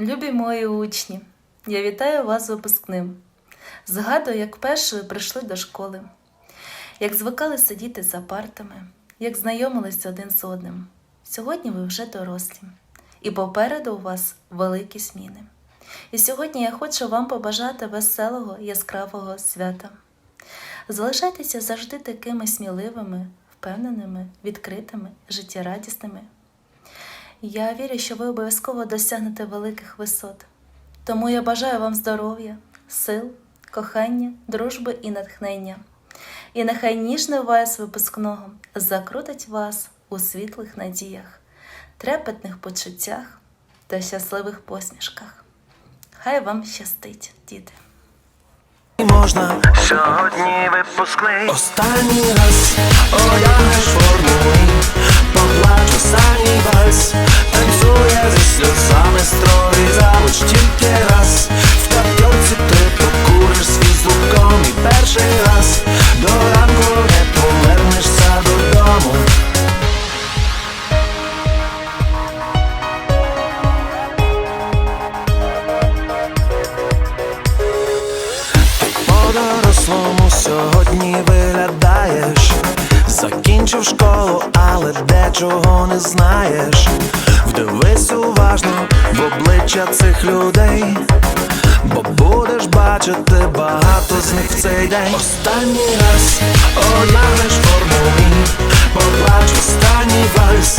Любі мої учні, я вітаю вас з випускним. Згадую, як вперше ви прийшли до школи, як звикали сидіти за партами, як знайомились один з одним. Сьогодні ви вже дорослі, і попереду у вас великі зміни. І сьогодні я хочу вам побажати веселого, яскравого свята. Залишайтеся завжди такими сміливими, впевненими, відкритими, життєрадісними. Я вірю, що ви обов'язково досягнете великих висот. Тому я бажаю вам здоров'я, сил, кохання, дружби і натхнення. І нехай ніжний вайс випускного закрутить вас у світлих надіях, трепетних почуттях та щасливих посмішках. Хай вам щастить, діти! можна Сьогодні випускний Останній раз одягнеш форму і Поплач По-дорослому сьогодні виглядаєш. Закінчив школу, але дечого не знаєш. Вдивись уважно в обличчя цих людей Бо будеш бачити багато з них в цей день. Останній раз одягнеш форму і Поплач останній вальс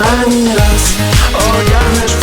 Останній раз. Одягнеш